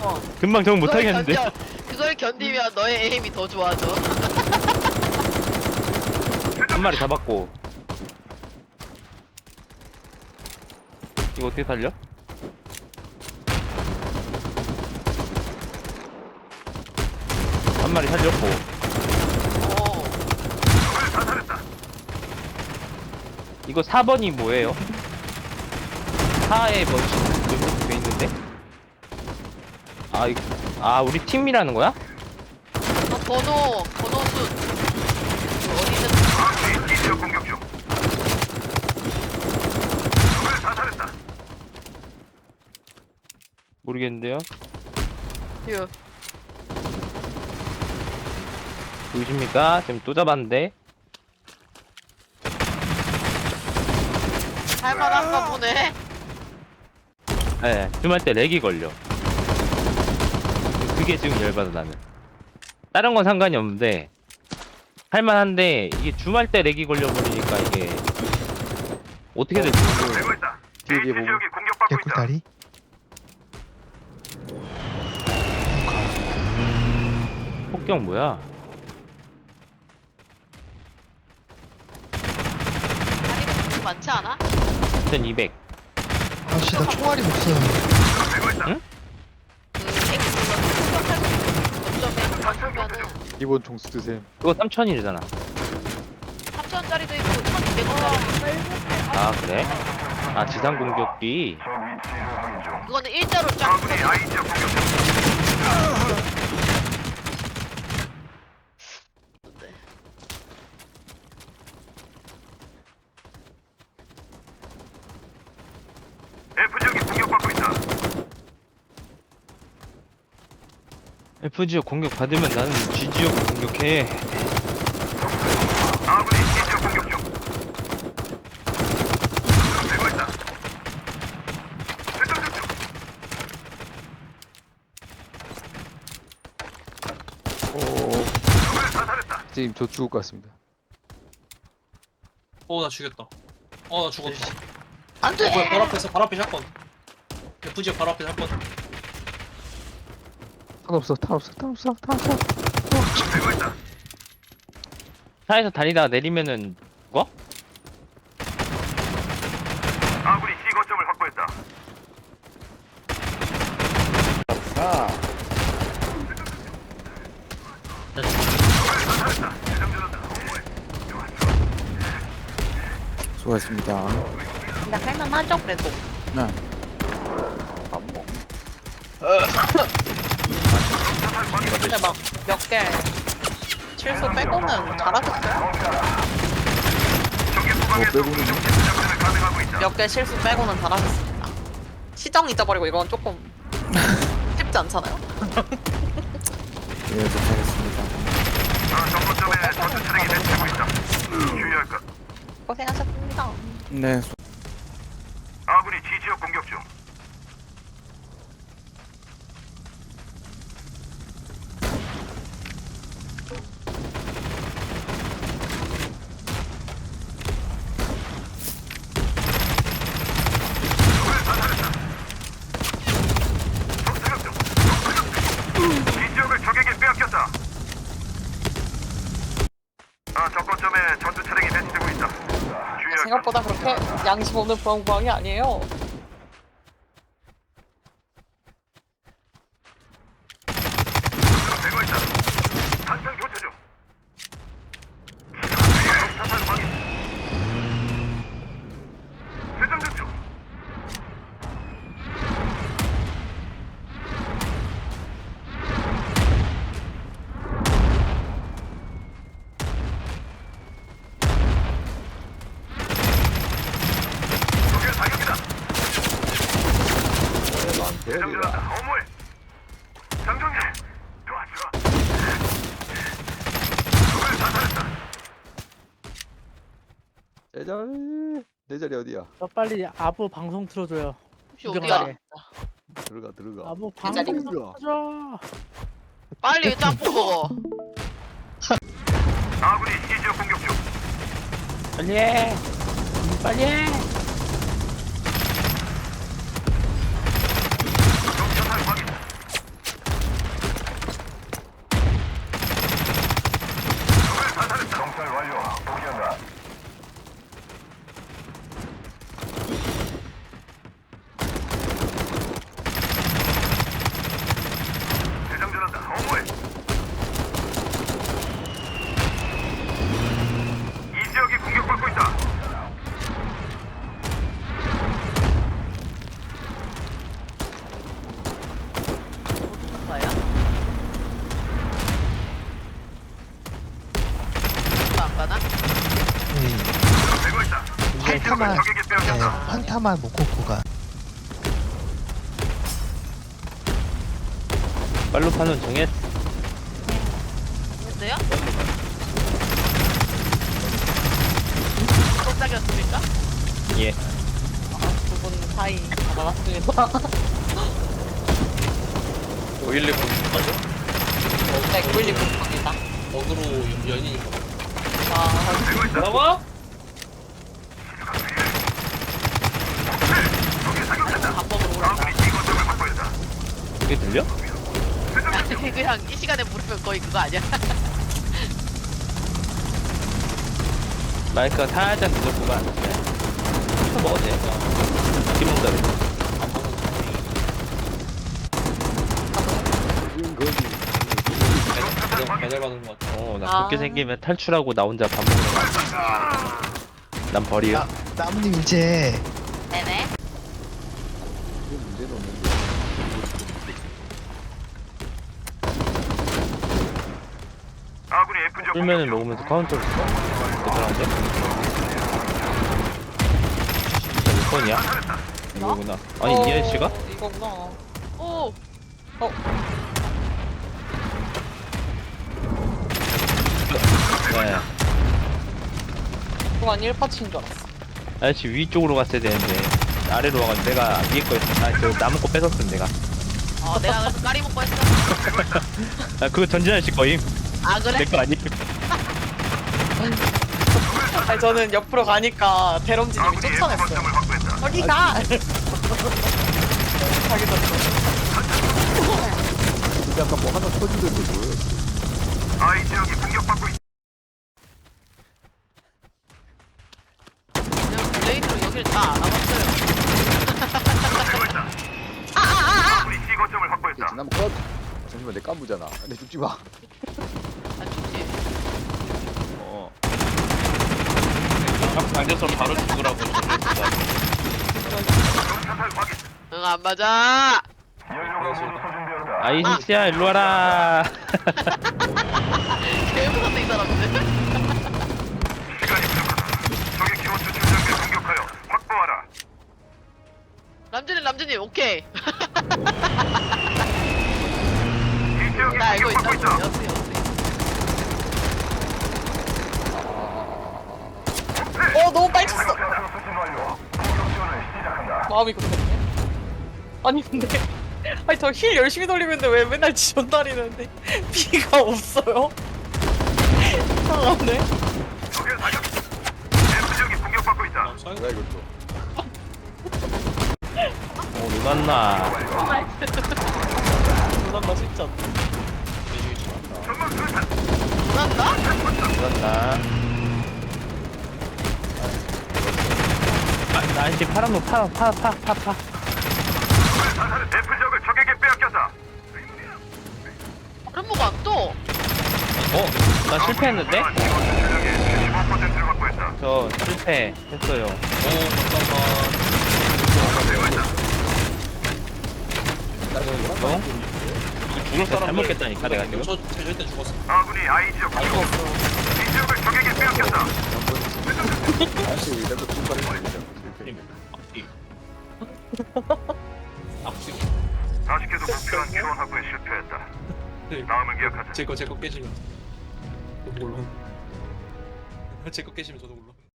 어. 금방 정 못하겠는데 견뎌- 그걸 견디면 너의 에임이 더 좋아져. 한 마리 잡았고 이거 어떻게 살려? 한 마리 살렸고 어. 이거 4번이 뭐예요? 4에 뭐 연결돼 있는데? 아, 이- 아 우리 팀이라는 거야? 어, 번호, 번호 수. 그 어디든 지역 공격 중. 적을 사살했다. 모르겠는데요. 휴. 보이십니까? 지금 또 잡았는데 할만한가 보네. 예, 줌할 때 렉이 걸려. 그게 지금 열받아 나는. 다른 건 상관이 없는데 할만한데 이게 줌할 때 렉이 걸려버리니까 이게 어떻게 될지 모르겠어. 뒤에 뒤에 보고. 개꿀다리? 폭격 뭐야? 아니, 많지 않아? 2200. 아씨 나 총알이 없어요 되고 있다. 응? 그 X 공격할 점점에 한번 보면은 이번 종수 드셈. 그거 3000이잖아. 3천원짜리도 있고 1,200원짜리. 아 그래? 아 지상 공격기. 그거는 일자로 쫙 I 지역 공격 중. F 지역이 공격받고 있다. F지역 공격 받으면 나는 G지역 공격해. 아군이 C 지역 공격 중. 되고 있다. 출동 중. 오, 적을 사살했다. 지금 저 죽을 것 같습니다. 어, 나 죽였다. 어, 나 죽었다. 안 돼! 어, 뭐야, 바로 앞에서, 바로 앞에 샷건. F지역 바로 앞에 샷건. 탄 없어, 탄 없어, 탄 없어, 탄 없어. 되고 있다. 차에서 다니다가 내리면은 죽어? 아군이 C 거점을 확보했다. 어머해. 수고하셨습니다. 근데 할만하죠, 그래도. 네. 근데 막 몇 개 실수 빼고는 잘하셨어요? 적의 뭐 후방에서 빼고는 공격 작전을 감행하고 있다. 몇개 실수 빼고는 잘하셨습니다. 시정 잊어버리고 이건 조금 쉽지 않잖아요? 예, 못하겠습니다. 것. 고생하셨습니다. 네, 아군이 G 지역 공격 중. 적을 사살했다. 적 사격 중. 적 사격 중. G 지역을 적에게 빼앗겼다. 아, 적거점에 전투 차량이 배치되고 있다. 주의할 것. 생각보다 그렇게 양심 없는 부엉부엉이 아니에요. 되고 있다. 탄창 교체 중. 사살 확인. 재장전 중. 적의 사격이다. 재장전한다. 어머해. 장정님, 좋아 좋아. 적을 사살했다. 내 자리, 내 자리 어디야? 저 빨리 아부 방송 틀어줘요. 혹시. 어디야? 들어가, 들어가. 아부 제 방송 자리. 틀어줘. 빨리 짬뽕 먹어. 아군이 C 지역 공격 중. 빨리 해. 빨리 해. 적 사살 확인. 하나만 못 꽂고 가. 빨로 파는 정했. 뭔데요? 똑딱이었습니까? 예. 두분 사이 나왔습니다. 511 공까지 네, 912 국입니다. 어그로 연인인가 봐. 아, 뭐라고? 밥먹으러 오란다. 이것저것 확보했다. 이게 들려? 그냥 이 시간에 물으면 거의 그거 아니야? 마이크가 살짝 늦었구만. 네. 또 먹어도 돼. 기름다 지금 거기 배달, 것 같아. 어, 나 아. 그렇게 생기면 탈출하고 나 혼자 밥 먹으러 가. 난 버려. 나, 나무님 이제 네네. 이게 문제는 없는데. 쫄면을 먹으면서 카운터를 써. 대단한데? 몇 번이야? 이거구나. 아니, 어, 니엘 씨가? 이거구나. 오! 어, 네. 그만 1파츠인 줄 알았어. 아저씨 위쪽으로 갔어야 되는데 아래로 와가지고 내가 위에 거 했어. 아, 저 나무 거 뺏었음 내가. 어, 내가 그래서 까리 먹고 했어. 아, 그거 전진환 씨 거임. 아, 그래? 내 거 아니. 아니, 저는 옆으로 가니까 대럼지 님이 아군이 F 쫓아냈어요. 어디 가! 자기 졌어. 근데 아까 뭐 하나 터지던데 뭐예요? I 지역이 공격받고 있다. 그냥 블레이드로 여길 다 알아봤어요. 아군이 C 거점을 확보했다. 지난번 컷. 잠시만 내 깐부잖아. 내 죽지 마. 안 죽지. 어. 딱 당겨서 바로 죽으라고. 응, 안 맞아! 소진되었다. 아이씨야 일로 와라. 개 무섭다, 이 사람들. 남준님, 남준님, 오케이. 나 알고 있다. 여보세요, 여보세요. 어, 너무 빨리 쳤어. 마음이 급했네. 아니 근데 아니 저 힐 열심히 돌리고 있는데 왜 맨날 지원 다리는데 피가 없어요? 이상하네. 적의 사격. F 지역이 공격받고 있다. 뭐야 이것도. 어 누났나. 놀란다 진짜. 놀란다? 누났나. 나 아저씨 파란 거 파, 파, 파, 파, 파. F 지역을 적에게 빼앗겼다. 다른 뭐가 안 떠? 어? 나 실패했는데? 기원 추출량의 75%를 확보했다. 저 실패했어요. 오, 잠깐만. 어? 죽을 잘 사람 먹겠다니까, 내가 지금. 저 제조할 때 죽었어. 아군이 I 지역 공격. 제거 제거 깨지면. 저도 물론. 제거 깨지면 저도 물론.